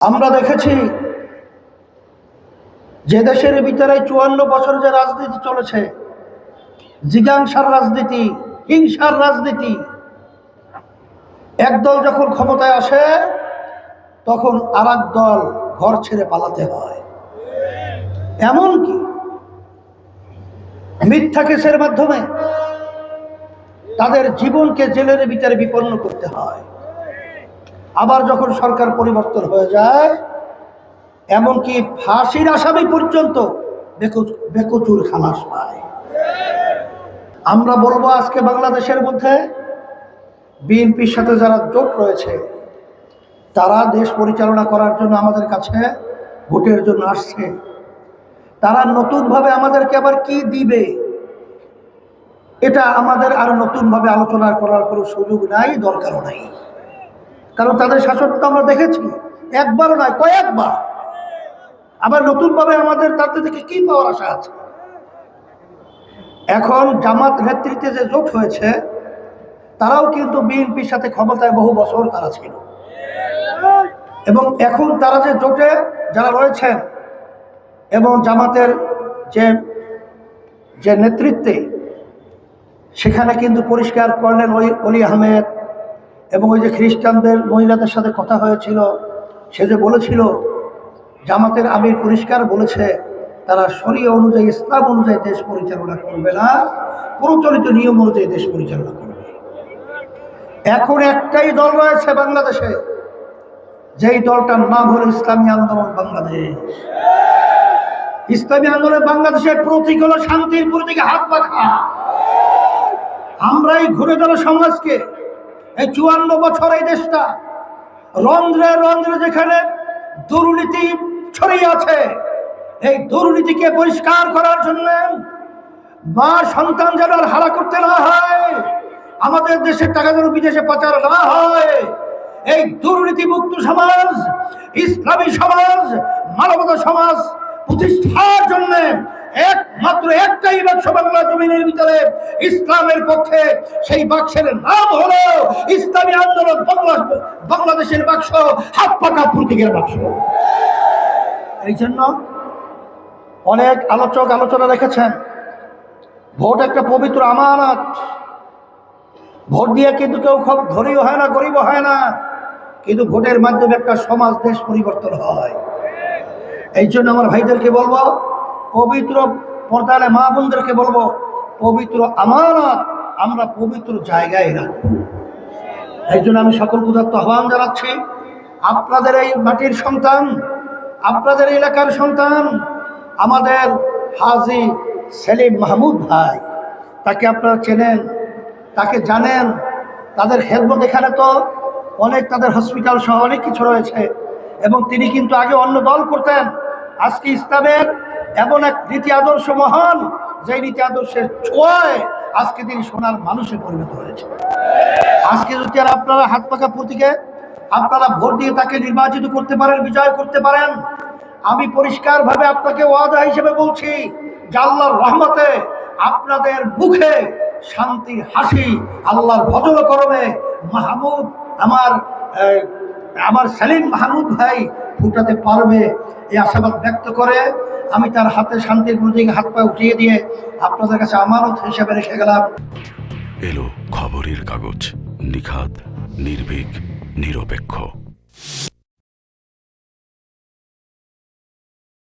আমরা দেখেছি যে দেশের ভিতরে চুয়ান্ন বছর যে রাজনীতি চলেছে, জিজ্ঞাংসার রাজনীতি, হিংসার রাজনীতি, একদল যখন ক্ষমতায় আসে, তখন আর দল ঘর ছেড়ে পালাতে হয়। এমনকি মিথ্যা কেসের মাধ্যমে তাদের জীবনকে জেলের ভিতরে বিপন্ন করতে হয়। আবার যখন সরকার পরিবর্তন হয়ে যায়, এমনকি ফাঁসির আসামি পর্যন্ত বেকচ- বেকচুর খালাস পায় আমরা বলব আজকে বাংলাদেশের মধ্যে বিএনপির সাথে যারা জোট রয়েছে, তারা দেশ পরিচালনা করার জন্য আমাদের কাছে ভোটের জন্য আসছে। তারা নতুনভাবে আমাদেরকে আবার কি দিবে, এটা আমাদের আর নতুনভাবে আলোচনা করার কোনো সুযোগ নাই, দরকারও নাই। কারণ তাদের শাসন তো আমরা দেখেছি। একবারও নয়, কয়েকবার। আবার নতুনভাবে আমাদের তাদের থেকে কি পাওয়ার আশা আছে? এখন জামাত নেতৃত্বে যে জোট হয়েছে, তারাও কিন্তু বিএনপির সাথে ক্ষমতায় বহু বছর তারা ছিল। এবং এখন তারা যে জোটে যারা রয়েছেন এবং জামাতের যে যে নেতৃত্বে, সেখানে কিন্তু পরিষ্কার কর্নেল অলি আহমেদ এবং ওই যে খ্রিস্টানদের মহিলাদের সাথে কথা হয়েছিল, সে যে বলেছিল, জামাতের আমির পরিষ্কার বলেছে, তারা শরীয় অনুযায়ী, ইসলাম অনুযায়ী দেশ পরিচালনা করবে না, প্রচলিত নিয়ম অনুযায়ী দেশ পরিচালনা করবে। এখন একটাই দল রয়েছে বাংলাদেশে, যেই দলটার নাম হলো ইসলামী আন্দোলন বাংলাদেশ। ইসলামী আন্দোলন বাংলাদেশের প্রতীক হলো শান্তির প্রতীকে, হাত পাখা। আমরাই ঘুরে ধরো সমাজকে। এই চুয়ান্ন বছর এই দেশটা রন্ধ্রে রন্ধ্রে যেখানে দুর্নীতি ছড়িয়ে আছে, এই দুর্নীতিকে পরিষ্কার করার জন্য মা সন্তান যেন আর হারা করতে না হয়, আমাদের দেশের টাকা যেন বিদেশে পাচার না হয়, এই দুর্নীতি মুক্ত সমাজ, ইসলামী সমাজ, মানবতা সমাজ প্রতিষ্ঠার জন্য একমাত্র একটাই বাক্স বাংলা জমিনের ভিতরে ইসলামের পক্ষে। সেই বাক্সের নাম হলো ইসলামী আন্দোলন বাংলা বাংলাদেশের বাক্স, হাত পাকা প্রতীকের বাক্স। এই জন্য অনেক আলোচক আলোচনা রেখেছেন, ভোট একটা পবিত্র আমানত। ভোট দিয়ে কিন্তু কেউ খুব ধনীও হয় না গরিব হয় না, কিন্তু ভোটের মাধ্যমে একটা সমাজ দেশ পরিবর্তন হয়। এই জন্য আমার ভাইদেরকে বলব পবিত্র পর্দালে মা বোনদেরকে বলব, পবিত্র আমানত আমরা পবিত্র জায়গায় রাখব। এই জন্য আমি সকল পদার্থ আহ্বান জানাচ্ছি, আপনাদের এই মাটির সন্তান, আপনাদের এলাকার সন্তান, আমাদের হাজি সেলিম মাহমুদ ভাই, তাকে আপনারা চেনেন, তাকে জানেন, তাদের খেদমত এখানে তো অনেক তাদের হসপিটাল সহ অনেক কিছু রয়েছে, এবং তিনি কিন্তু আগে অন্য দল করতেন, আজকে ইসলামের এমন এক নীতি আদর্শ মহান যে নীতি আদর্শের ছোঁয়ায় আজকে তিনি সোনার মানুষে পরিণত হয়েছে। আজকে যদি আর আপনারা হাত পাকা প্রতীকে আপনারা ভোট দিয়ে তাকে নির্বাচিত করতে পারেন, বিজয় করতে পারেন, আমি পরিষ্কারভাবে আপনাকে ওয়াদা হিসেবে বলছি যে আল্লাহর রহমতে আপনাদের মুখে শান্তির হাসি, আল্লাহর ভজল করমে মাহমুদ আমার আমার সেলিম মাহমুদ ভাই ফুটাতে পারবে, এই আশাবাদ ব্যক্ত করে আমি তার হাতে শান্তির প্রতীক হাত পা উঠিয়ে দিয়ে আপনাদের কাছে আমানত হিসেবে রেখে গেলাম। এলো খবরের কাগজ, নিখাদ, নির্ভীক, নিরপেক্ষ।